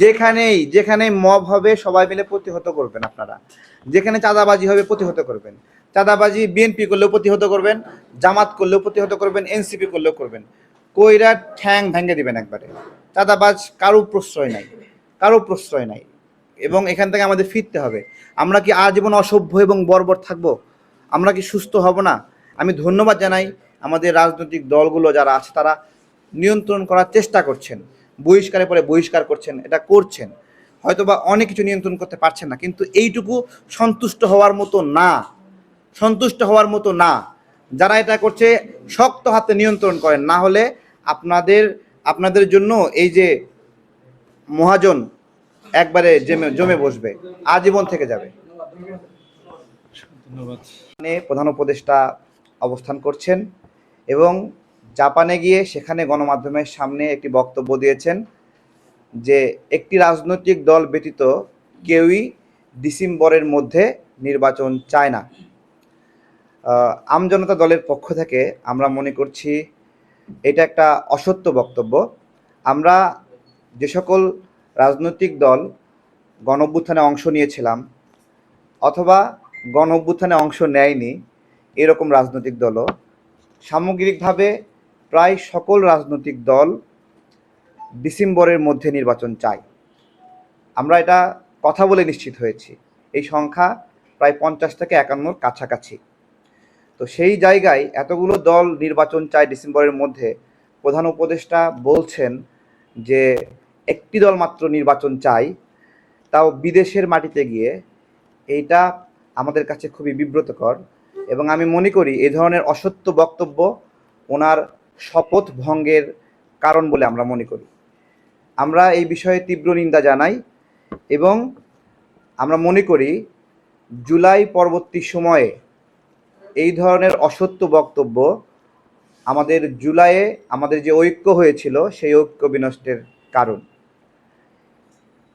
যেখানেই যেখানে মব হবে, সবাই মিলে প্রতিহত করবেন আপনারা। যেখানে চাঁদাবাজি হবে, প্রতিহত করবেন। চাঁদাবাজি বিএনপি করলেও প্রতিহত করবেন, জামাত করলেও প্রতিহত করবেন এনসিপি করলেও করবেন। কইরা ঠ্যাং ভেঙে দিবেন একবারে। চাঁদাবাজ কারও প্রশ্রয় নাই, কারও প্রশ্রয় নাই। এবং এখান থেকে আমাদের ফিরতে হবে। আমরা কি আজীবন অসভ্য এবং বর্বর থাকব? আমরা কি সুস্থ হব না? আমি ধন্যবাদ জানাই আমাদের রাজনৈতিক দলগুলো যারা আছে, তারা নিয়ন্ত্রণ করার চেষ্টা করছেন। বহিষ্কারের পরে বহিষ্কার করছেন এটা করছেন। হয়তোবা অনেক কিছু নিয়ন্ত্রণ করতে পারছেন না কিন্তু এইটুকু সন্তুষ্ট হওয়ার মতো না। সন্তুষ্ট হওয়ার মতো না। যারা এটা করছে শক্ত হাতে নিয়ন্ত্রণ করেন না হলে আপনাদের আপনাদের জন্য এই যে মহাজন একবারে জমে জমে বসবে আজীবন থেকে যাবে। ধন্যবাদ। প্রধান উপদেষ্টা অবস্থান করছেন এবং জাপানে গিয়ে সেখানে গণমাধ্যমের সামনে একটি বক্তব্য দিয়েছেন যে একটি রাজনৈতিক দল ব্যতীত কেউই ডিসেম্বরের মধ্যে নির্বাচন চায় না। আমজনতা দলের পক্ষ থেকে আমরা মনে করছি এটা একটা অসত্য বক্তব্য। আমরা যে সকল রাজনৈতিক দল গণ অংশ নিয়েছিলাম অথবা গণ অংশ নেয়নি, এরকম রাজনৈতিক দলও সামগ্রিকভাবে প্রায় সকল রাজনৈতিক দল ডিসেম্বরের মধ্যে নির্বাচন চায়। আমরা এটা কথা বলে নিশ্চিত হয়েছি। এই সংখ্যা প্রায় পঞ্চাশ থেকে একান্নর কাছাকাছি। তো সেই জায়গায় এতগুলো দল নির্বাচন চায় ডিসেম্বরের মধ্যে, প্রধান উপদেষ্টা বলছেন যে একটি দল মাত্র নির্বাচন চাই তাও বিদেশের মাটিতে গিয়ে। এইটা আমাদের কাছে খুবই বিব্রতকর এবং আমি মনে করি এ ধরনের অসত্য বক্তব্য ওনার শপথ ভঙ্গের কারণ বলে আমরা মনে করি। আমরা এই বিষয়ে তীব্র নিন্দা জানাই এবং আমরা মনে করি জুলাই পরবর্তী সময়ে এই ধরনের অসত্য বক্তব্য আমাদের জুলাইয়ে আমাদের যে ঐক্য হয়েছিল সেই ঐক্য বিনষ্টের কারণ।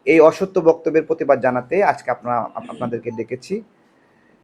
এই অসত্য বক্তব্যের প্রতিবাদ জানাতে আজকে আপনারা, আপনাদেরকে ডেকেছি।